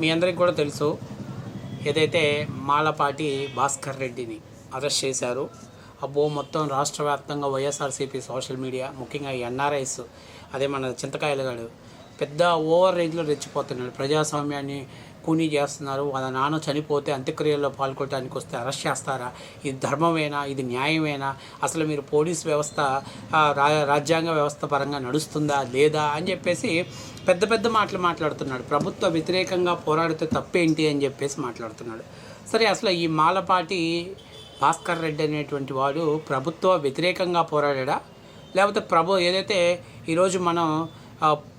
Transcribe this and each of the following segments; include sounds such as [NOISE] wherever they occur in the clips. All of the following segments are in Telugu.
మీ అందరికీ కూడా తెలుసు ఏదైతే మాలపాటి భాస్కర్ రెడ్డిని అరెస్ట్ చేశారు అబ్బో మొత్తం రాష్ట్ర వ్యాప్తంగా వైఎస్ఆర్సీపీ సోషల్ మీడియా ముఖ్యంగా ఎన్ఆర్ఐస్ అదే మన చింతకాయలగాడు పెద్ద ఓవర్ రేంజ్లో రెచ్చిపోతున్నాడు ప్రజాస్వామ్యాన్ని కూనీ చేస్తున్నారు వాళ్ళ నాన్న చనిపోతే అంత్యక్రియల్లో పాల్గొనడానికి వస్తే అరెస్ట్ చేస్తారా? ఇది ధర్మమేనా? ఇది న్యాయమేనా? అసలు మీరు పోలీస్ వ్యవస్థ రా రాజ్యాంగ వ్యవస్థ పరంగా నడుస్తుందా లేదా అని చెప్పేసి పెద్ద పెద్ద మాటలు మాట్లాడుతున్నాడు. ప్రభుత్వ వ్యతిరేకంగా పోరాడితే తప్పేంటి అని చెప్పేసి మాట్లాడుతున్నాడు. సరే అసలు ఈ మాలపాటి భాస్కర్ రెడ్డి అనేటువంటి వాడు ప్రభుత్వ వ్యతిరేకంగా పోరాడా లేకపోతే ప్రభు ఏదైతే ఈరోజు మనం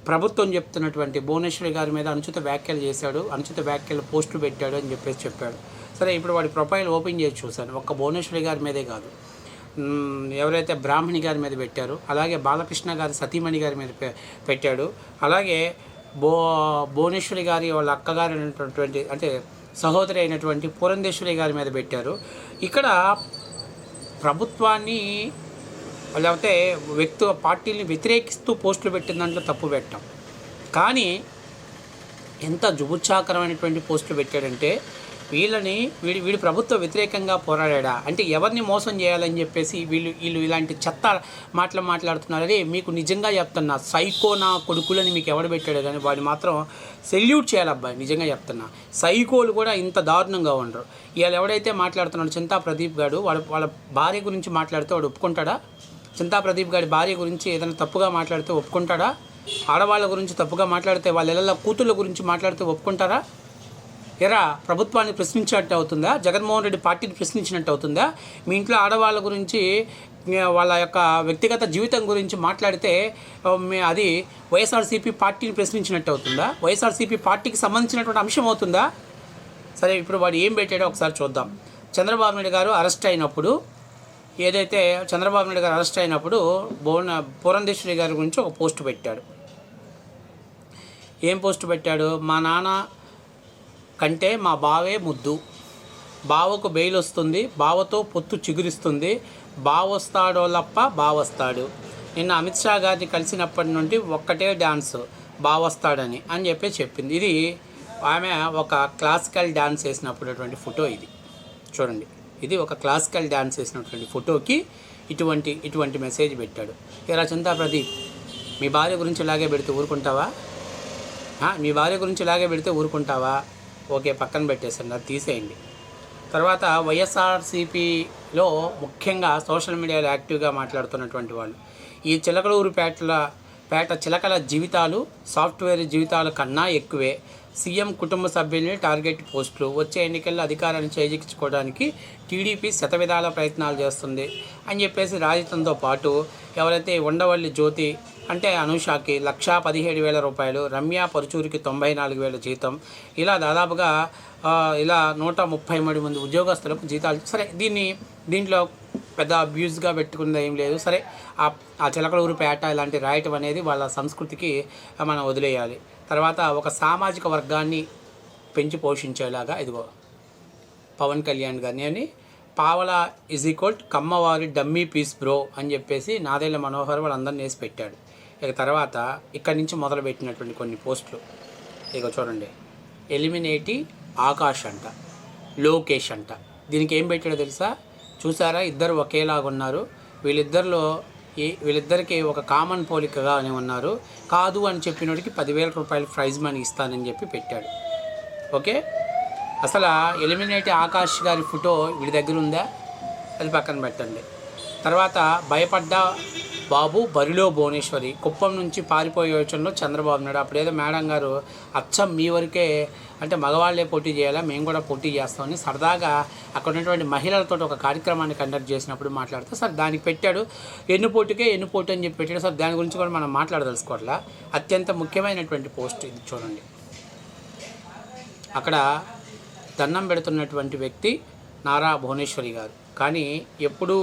ప్రభుత్వం చెప్తున్నటువంటి భువనేశ్వరి గారి మీద అనుచిత వ్యాఖ్యలు చేశాడు అనుచిత వ్యాఖ్యలు పోస్టులు పెట్టాడు అని చెప్పేసి చెప్పాడు. సరే ఇప్పుడు వాడి ప్రొఫైల్ ఓపెన్ చేసి చూశాను. ఒక్క భువనేశ్వరి గారి మీదే కాదు. ఎవరైతే బ్రాహ్మణి గారి మీద పెట్టారు అలాగే బాలకృష్ణ గారి సతీమణి గారి మీద పె- పెట్టాడు. అలాగే భో భువనేశ్వరి గారి వాళ్ళ అక్కగారు అయినటువంటి అంటే సహోదరి అయినటువంటి పురంధేశ్వరి గారి మీద పెట్టారు. ఇక్కడ ప్రభుత్వాన్ని లేకపోతే వ్యక్తి పార్టీని వ్యతిరేకిస్తూ పోస్టులు పెట్టిన దాంట్లో తప్పు పెట్టాం. కానీ ఎంత జుబుచ్చాకరమైనటువంటి పోస్టులు పెట్టాడంటే వీళ్ళని వీడి వీడి ప్రభుత్వ వ్యతిరేకంగా పోరాడా అంటే ఎవరిని మోసం చేయాలని చెప్పేసి వీళ్ళు వీళ్ళు ఇలాంటి చెత్త మాటలు మాట్లాడుతున్నారని మీకు నిజంగా చెప్తున్నా. సైకో నా కొడుకులని మీకు ఎవడు పెట్టాడు కానీ వాడు మాత్రం సెల్యూట్ చేయాలి అబ్బాయి నిజంగా చెప్తున్నా. సైకోలు కూడా ఇంత దారుణంగా ఉండరు. ఇవాళ ఎవడైతే మాట్లాడుతున్నాడు చింతా ప్రదీప్ గారు వాళ్ళ వాళ్ళ భార్య గురించి మాట్లాడితే వాడు ఒప్పుకుంటాడా? చింతా ప్రదీప్ గారి భార్య గురించి ఏదైనా తప్పుగా మాట్లాడితే ఒప్పుకుంటాడా? ఆడవాళ్ళ గురించి తప్పుగా మాట్లాడితే వాళ్ళ ఇళ్ళ కూతుళ్ళ గురించి మాట్లాడితే ఒప్పుకుంటారా? ఎరా ప్రభుత్వాన్ని ప్రశ్నించినట్టు అవుతుందా? జగన్మోహన్ రెడ్డి పార్టీని ప్రశ్నించినట్టు అవుతుందా? మీ ఇంట్లో ఆడవాళ్ళ గురించి వాళ్ళ యొక్క వ్యక్తిగత జీవితం గురించి మాట్లాడితే అది వైఎస్ఆర్సీపీ పార్టీని ప్రశ్నించినట్టు అవుతుందా? వైఎస్ఆర్సీపీ పార్టీకి సంబంధించినటువంటి అంశం అవుతుందా? సరే ఇప్పుడు వాడు ఏం పెట్టాడో ఒకసారి చూద్దాం. చంద్రబాబు నాయుడు గారు అరెస్ట్ అయినప్పుడు ఏదైతే చంద్రబాబు నాయుడు గారు అరెస్ట్ అయినప్పుడు భువన పురంధేశ్వరి గారి గురించి ఒక పోస్ట్ పెట్టాడు. ఏం పోస్ట్ పెట్టాడు? మా నాన్న కంటే మా బావే ముద్దు. బావకు బెయిల్ వస్తుంది బావతో పొత్తు చిగురిస్తుంది బావొస్తాడో లప్ప బావొస్తాడు నిన్న అమిత్ షా గారిని కలిసినప్పటి నుండి ఒక్కటే డ్యాన్స్ బావొస్తాడని అని చెప్పి చెప్పింది. ఇది ఆమె ఒక క్లాసికల్ డ్యాన్స్ వేసినప్పుడు ఫోటో ఇది. చూడండి. ఇది ఒక క్లాసికల్ డ్యాన్స్ వేసినటువంటి ఫోటోకి ఇటువంటి ఇటువంటి మెసేజ్ పెట్టాడు. ఇలా చింతా ప్రదీప్ మీ భార్య గురించి ఇలాగే పెడితే ఊరుకుంటావా? మీ భార్య గురించి ఇలాగే పెడితే ఊరుకుంటావా? ఓకే పక్కన పెట్టేసండి అది తీసేయండి. తర్వాత వైఎస్ఆర్సీపీలో ముఖ్యంగా సోషల్ మీడియాలో యాక్టివ్గా మాట్లాడుతున్నటువంటి వాళ్ళు ఈ చిలకలూరు పేటల పేట చిలకల జీవితాలు సాఫ్ట్వేర్ జీవితాల కన్నా ఎక్కువే. సీఎం కుటుంబ సభ్యుల్ని టార్గెట్ పోస్టులు వచ్చే ఎన్నికల్లో అధికారాన్ని చేజిక్కించుకోవడానికి టీడీపీ శతవిధాల ప్రయత్నాలు చేస్తుంది అని చెప్పేసి రాజతంతో పాటు ఎవరైతే ఉండవల్లి జ్యోతి అంటే అనూషాకి లక్షా పదిహేడు వేల రూపాయలు రమ్య పరుచూరికి తొంభై నాలుగు వేల జీతం ఇలా దాదాపుగా ఇలా నూట ముప్పై మూడు మంది ఉద్యోగస్తులకు జీతాలు సరే దీన్ని దీంట్లో పెద్ద అబ్యూస్గా పెట్టుకున్నది ఏం లేదు. సరే ఆ ఆ చిలకలూరు పేట ఇలాంటి రాయటం అనేది వాళ్ళ సంస్కృతికి మనం వదిలేయాలి. తర్వాత ఒక సామాజిక వర్గాన్ని పెంచి పోషించేలాగా ఇదిగో పవన్ కళ్యాణ్ గారిని అని పావల ఈజ్ ఈక్వల్ కమ్మవారి డమ్మీ పీస్ బ్రో అని చెప్పేసి నాదేళ్ళ మనోహర్ వాళ్ళందరినీ వేసి పెట్టాడు. ఇక తర్వాత ఇక్కడి నుంచి మొదలుపెట్టినటువంటి కొన్ని పోస్టులు. ఇక చూడండి. ఎలిమినేటి ఆకాష్ అంట లోకేష్ అంట. దీనికి ఏం పెట్టాడో తెలుసా? చూసారా? ఇద్దరు ఒకేలాగా ఉన్నారు వీళ్ళిద్దరిలో ఈ వీళ్ళిద్దరికీ ఒక కామన్ పోలికగా అని ఉన్నారు. కాదు అని చెప్పినోడికి పదివేల రూపాయలు ప్రైజ్ మనీ ఇస్తానని చెప్పి పెట్టాడు. ఓకే? అసలు ఎలిమినేట్ ఆకాష్ గారి ఫోటో వీడి దగ్గర ఉందా? అది పక్కన పెట్టండి. తర్వాత భయపడ్డా బాబు బరిలో భువనేశ్వరి. కుప్పం నుంచి పారిపోయే యోచనలో చంద్రబాబు నాయుడు. అప్పుడేదో మేడం గారు అచ్చం మీ వరకే అంటే మగవాళ్ళే పోటీ చేయాలా? మేము కూడా పోటీ చేస్తామని సరదాగా అక్కడ ఉన్నటువంటి మహిళలతో ఒక కార్యక్రమాన్ని కండక్ట్ చేసినప్పుడు మాట్లాడితే సార్ దానికి పెట్టాడు. ఎన్ను పోటీకే ఎన్ను పోటీ అని చెప్పి పెట్టాడు. సార్ దాని గురించి కూడా మనం మాట్లాడదలుచుకోవట్లా? అత్యంత ముఖ్యమైనటువంటి పోస్ట్ ఇది చూడండి. అక్కడ దండం పెడుతున్నటువంటి వ్యక్తి నారా భువనేశ్వరి గారు. కానీ ఎప్పుడూ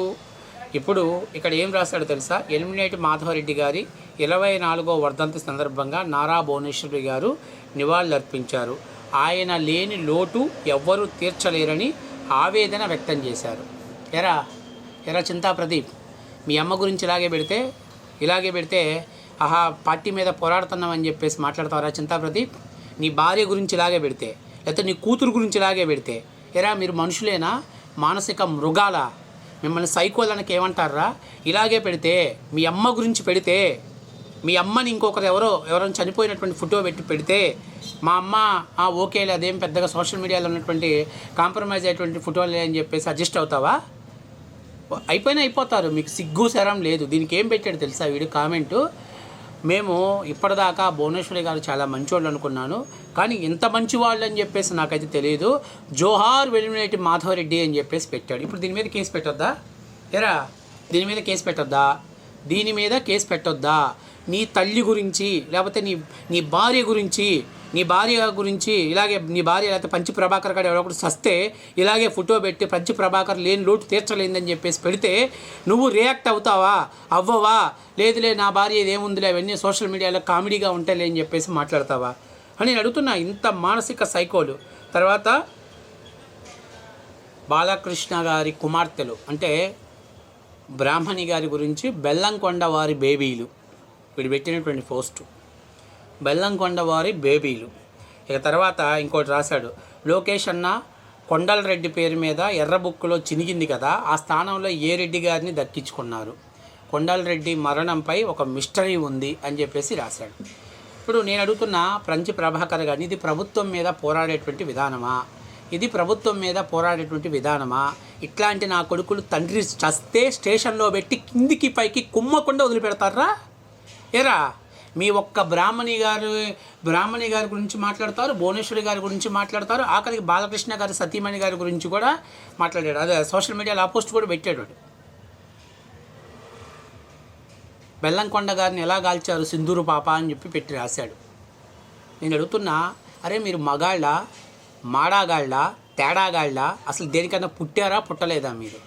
ఇప్పుడు ఇక్కడ ఏం రాశాడు తెలుసా? ఎలిమినేటి మాధవరెడ్డి గారి ఇరవై నాలుగో వర్ధంతి సందర్భంగా నారా భువనేశ్వరి గారు నివాళులర్పించారు. ఆయన లేని లోటు ఎవ్వరూ తీర్చలేరని ఆవేదన వ్యక్తం చేశారు. ఎరా ఎరా చింతా ప్రదీప్ మీ అమ్మ గురించి ఇలాగే పెడితే ఇలాగే పెడితే ఆహా పార్టీ మీద పోరాడుతున్నామని చెప్పేసి మాట్లాడతారా చింతా ప్రదీప్? నీ భార్య గురించి ఇలాగే పెడితే లేకపోతే నీ కూతురు గురించి ఇలాగే పెడితే ఎరా మీరు మనుషులేనా? మానసిక మృగాల? మిమ్మల్ని సైకోలనకి ఏమంటారా? ఇలాగే పెడితే మీ అమ్మ గురించి పెడితే మీ అమ్మని ఇంకొకరు ఎవరో ఎవరైనా చనిపోయినటువంటి ఫోటో పెట్టి పెడితే మా అమ్మ "ఆ, ఓకేలే అదేం పెద్దగా సోషల్ మీడియాలో ఉన్నటువంటి కాంప్రమైజ్ అయ్యేటువంటి ఫోటోలే అని చెప్పేసి అడ్జస్ట్ అవుతావా? అయిపోయినా అయిపోతారు. మీకు సిగ్గు శరం లేదు. దీనికి ఏం పెట్టాడు తెలుసా వీడు కామెంటు? మేము ఇప్పటిదాకా భువనేశ్వరి గారు చాలా మంచివాళ్ళు అనుకున్నాను. కానీ ఇంత మంచి వాళ్ళు అని చెప్పేసి నాకైతే తెలియదు జోహార్ వెలిమినేటి మాధవరెడ్డి అని చెప్పేసి పెట్టాడు. ఇప్పుడు దీని మీద కేసు పెట్టొద్దా? ఎరా దీని మీద కేసు పెట్టొద్దా? దీని మీద కేసు పెట్టొద్దా? నీ తల్లి గురించి లేకపోతే నీ నీ భార్య గురించి నీ భార్య గురించి ఇలాగే నీ భార్య లేకపోతే పంచి ప్రభాకర్ గారు ఎవరో ఒకటి సస్తే ఇలాగే ఫోటో పెట్టి పంచి ప్రభాకర్ లేని లోటు తీర్చలేదని చెప్పేసి పెడితే నువ్వు రియాక్ట్ అవుతావా? అవ్వవా? లేదులే నా భార్య ఇదేముందిలే అవన్నీ సోషల్ మీడియాలో కామెడీగా ఉంటాయిలే అని చెప్పేసి మాట్లాడతావా? అని నేను అడుగుతున్నా ఇంత మానసిక సైకోలు. తర్వాత బాలకృష్ణ గారి కుమార్తెలు అంటే బ్రాహ్మణి గారి గురించి బెల్లంకొండ వారి బేబీలు వీడు పెట్టినటువంటి పోస్టు. బెల్లంకొండ వారి బేబీలు. ఇక తర్వాత ఇంకోటి రాశాడు. లోకేష్ అన్న కొండలరెడ్డి పేరు మీద ఎర్ర బుక్కులో చినిగింది కదా ఆ స్థానంలో ఏ రెడ్డి గారిని దక్కించుకున్నారు? కొండలరెడ్డి మరణంపై ఒక మిస్టరీ ఉంది అని చెప్పేసి రాశాడు. ఇప్పుడు నేను అడుగుతున్న ప్రంచి ప్రభాకర్ గారిని ఇది ప్రభుత్వం మీద పోరాడేటువంటి విధానమా? ఇది ప్రభుత్వం మీద పోరాడేటువంటి విధానమా? ఇట్లాంటి నా కొడుకులు తండ్రి చస్తే స్టేషన్లో పెట్టి కిందికి పైకి కుమ్మకుండా వదిలిపెడతారా? ఏరా? మీ ఒక్క బ్రాహ్మణి గారు బ్రాహ్మణి గారి గురించి మాట్లాడతారు భువనేశ్వరి గారి గురించి మాట్లాడతారు ఆఖరికి బాలకృష్ణ గారి సతీమణి గారి గురించి కూడా మాట్లాడాడు. అదే సోషల్ మీడియాలో ఆ పోస్ట్ కూడా పెట్టాడు బెల్లంకొండ గారిని ఎలా కాల్చారు సింధూరు పాప అని చెప్పి పెట్టి రాశాడు. నేను అడుగుతున్నా అరే మీరు మగాళ్ళ మాడాగాళ్ళ తేడాగాళ్ళ అసలు దేనికన్నా పుట్టారా పుట్టలేదా మీరు?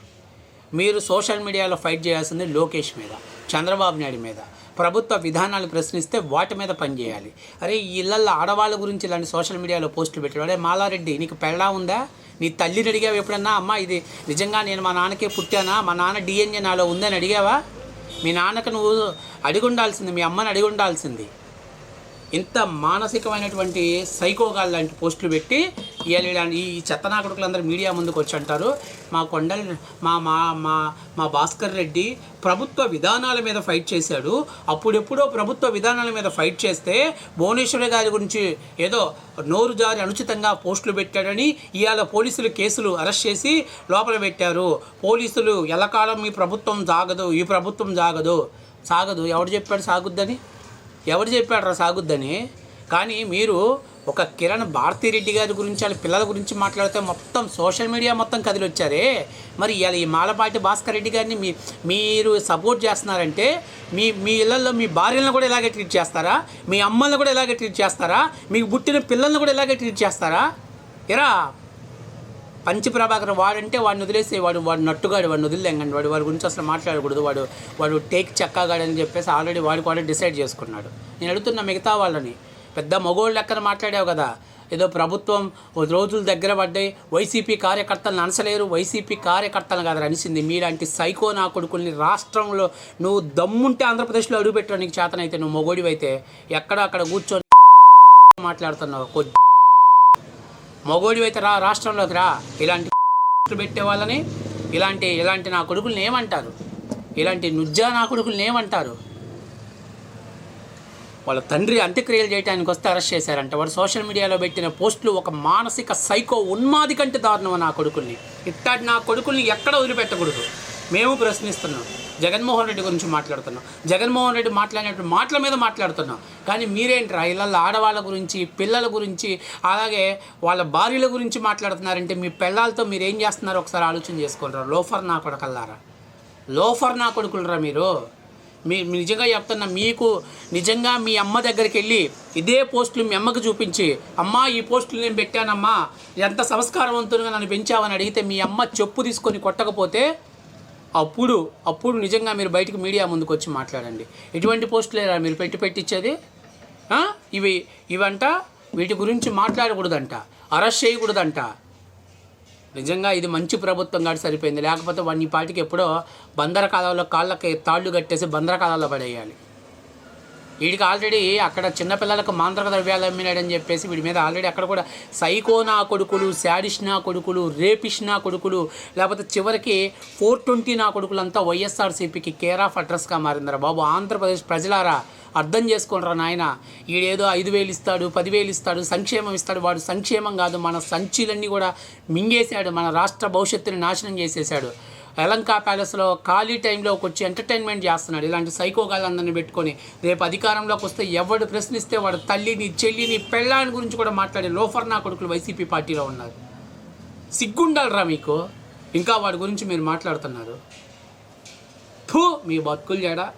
మీరు సోషల్ మీడియాలో ఫైట్ చేయాల్సింది లోకేష్ మీద చంద్రబాబు నాయుడు మీద. ప్రభుత్వ విధానాలు ప్రశ్నిస్తే వాటి మీద పనిచేయాలి. అరే ఈ ఇళ్ళల్లో ఆడవాళ్ళ గురించి ఇలాంటి సోషల్ మీడియాలో పోస్టులు పెట్టాడు. అరే మాలారెడ్డి నీకు పెళ్ళా ఉందా? నీ తల్లిని అడిగావు ఎప్పుడన్నా? అమ్మ ఇది నిజంగా నేను మా నాన్నకే పుట్టానా? మా నాన్న డిఎన్ఏ నాలో ఉందని అడిగావా? మీ నాన్నకు నువ్వు అడిగి ఉండాల్సింది మీ అమ్మని అడిగి ఉండాల్సింది ఇంత మానసికమైనటువంటి సైకోగాల్ లాంటి పోస్టులు పెట్టి ఈ చెత్తనా కొడుకులందరూ మీడియా ముందుకు వచ్చి అంటారు. మా కొండల్ మా మా మా మా భాస్కర్ రెడ్డి ప్రభుత్వ విధానాల మీద ఫైట్ చేశాడు. అప్పుడెప్పుడో ప్రభుత్వ విధానాల మీద ఫైట్ చేస్తే భువనేశ్వరి గారి గురించి ఏదో నోరు జారి అనుచితంగా పోస్టులు పెట్టాడని ఇవాళ పోలీసులు కేసులు అరెస్ట్ చేసి లోపల పెట్టారు. పోలీసులు ఎల్లకాలం మీ ప్రభుత్వం సాగదు ఈ ప్రభుత్వం సాగదు సాగదు. ఎవడు చెప్పాడు సాగుద్దని? ఎవరు చెప్పాడు రా సాగుద్దని? కానీ మీరు ఒక కిరణ్ భారతిరెడ్డి గారి గురించి వాళ్ళ పిల్లల గురించి మాట్లాడితే మొత్తం సోషల్ మీడియా మొత్తం కదిలొచ్చారే. మరి ఇలా ఈ మాలపాటి భాస్కర్ రెడ్డి గారిని మీ మీరు సపోర్ట్ చేస్తున్నారంటే మీ మీ ఇళ్ళల్లో మీ భార్యలను కూడా ఇలాగే ట్రీట్ చేస్తారా? మీ అమ్మలను కూడా ఇలాగే ట్రీట్ చేస్తారా? మీకు పుట్టిన పిల్లల్ని కూడా ఇలాగే ట్రీట్ చేస్తారా? ఎరా! పంచి ప్రభాకర్ వాడంటే వాడిని వదిలేసి వాడు వాడు నట్టుగాడు వాడిని వదిలేంగండి వాడు వాడి గురించి అసలు మాట్లాడకూడదు వాడు వాడు టేక్ చక్కగాడు అని చెప్పేసి ఆల్రెడీ వాడు కూడా డిసైడ్ చేసుకున్నాడు. నేను అడుగుతున్న మిగతా వాళ్ళని పెద్ద మగోళ్ళు లెక్కన మాట్లాడావు కదా. ఏదో ప్రభుత్వం ఓ రోజులు దగ్గర పడ్డాయి. వైసీపీ కార్యకర్తలను అనసలేరు వైసీపీ కార్యకర్తలు కదా అనిసింది మీలాంటి సైకో నా కొడుకుల్ని రాష్ట్రంలో నువ్వు దమ్ముంటే ఆంధ్రప్రదేశ్లో అడుగుపెట్టావు నీకు చేతనైతే నువ్వు మొగోడివైతే ఎక్కడ అక్కడ కూర్చొని మాట్లాడుతున్నావు. కొద్ది మగోడివి అయితే రా రాష్ట్రంలోకి రా. ఇలాంటి [LAUGHS] పెట్టే వాళ్ళని ఇలాంటి ఇలాంటి నా కొడుకుల్ని ఏమంటారు? ఇలాంటి నుజ్జా నా కొడుకుల్ని ఏమంటారు? వాళ్ళ తండ్రి అంత్యక్రియలు చేయడానికి వస్తే అరెస్ట్ చేశారంట. వాడు సోషల్ మీడియాలో పెట్టిన పోస్టులు ఒక మానసిక సైకో ఉన్మాది కంటే దారుణం నా కొడుకుల్ని. ఇట్టాటి నా కొడుకుల్ని ఎక్కడ వదిలిపెట్టకూడదు. మేము ప్రశ్నిస్తున్నాం. జగన్మోహన్ రెడ్డి గురించి మాట్లాడుతున్నాం. జగన్మోహన్ రెడ్డి మాట్లాడినప్పుడు మాటల మీద మాట్లాడుతున్నాం. కానీ మీరేంట్రా ఇళ్ళల్లో ఆడవాళ్ళ గురించి పిల్లల గురించి అలాగే వాళ్ళ భార్యల గురించి మాట్లాడుతున్నారంటే మీ పిల్లలతో మీరు ఏం చేస్తున్నారో ఒకసారి ఆలోచన చేసుకుంటారా లోఫర్ నా కొడుకల్లారా. లోఫర్ నా కొడుకులరా మీరు? మీ నిజంగా చెప్తున్నా మీకు నిజంగా మీ అమ్మ దగ్గరికి వెళ్ళి ఇదే పోస్టులు మీ అమ్మకి చూపించి అమ్మా ఈ పోస్టులు నేను పెట్టానమ్మా ఎంత సంస్కారవంతులుగా నన్ను పెంచావని అడిగితే మీ అమ్మ చెప్పు తీసుకొని కొట్టకపోతే అప్పుడు అప్పుడు నిజంగా మీరు బయటకు మీడియా ముందుకు వచ్చి మాట్లాడండి. ఎటువంటి పోస్టులేరా మీరు పెట్టి పెట్టించేది ఇవి ఇవంట? వీటి గురించి మాట్లాడకూడదంట. అరెస్ట్ చేయకూడదంట. నిజంగా ఇది మంచి ప్రభుత్వం కాదు సరిపోయింది. లేకపోతే వాడిని పాటికి ఎప్పుడో బందర కాలంలో కాళ్ళకి తాళ్ళు కట్టేసి బందరకాలంలో పడేయాలి. వీడికి ఆల్రెడీ అక్కడ చిన్నపిల్లలకు మాంత్రక ద్రవ్యాలు అమ్మినాడని చెప్పేసి వీడి మీద ఆల్రెడీ అక్కడ కూడా సైకోనా కొడుకులు శాడిష్ నా కొడుకులు రేపిష్ నా కొడుకులు లేకపోతే చివరికి ఫోర్ ట్వంటీ నా కొడుకులంతా వైఎస్ఆర్సీపీకి కేర్ ఆఫ్ అడ్రస్గా మారిందరా బాబు. ఆంధ్రప్రదేశ్ ప్రజలారా అర్థం చేసుకోనరా నాయన. ఈడేదో ఐదు వేలు ఇస్తాడు పదివేలు ఇస్తాడు సంక్షేమం ఇస్తాడు. వాడు సంక్షేమం కాదు మన సంచీలన్నీ కూడా మింగేశాడు మన రాష్ట్ర భవిష్యత్తుని నాశనం చేసేశాడు. ఎలంకా ప్యాలెస్లో ఖాళీ టైంలోకి వచ్చి ఎంటర్టైన్మెంట్ చేస్తున్నాడు. ఇలాంటి సైకోగాళ్ళందరినీ పెట్టుకొని రేపు అధికారంలోకి వస్తే ఎవడు ప్రశ్నిస్తే వాడు తల్లిని చెల్లిని పెళ్ళాని గురించి కూడా మాట్లాడే లోఫర్ నా కొడుకులు వైసీపీ పార్టీలో ఉన్నారు. సిగ్గుండాలరా మీకు? ఇంకా వాడి గురించి మీరు మాట్లాడుతున్నారు. థూ మీ బతుకులు చేయడా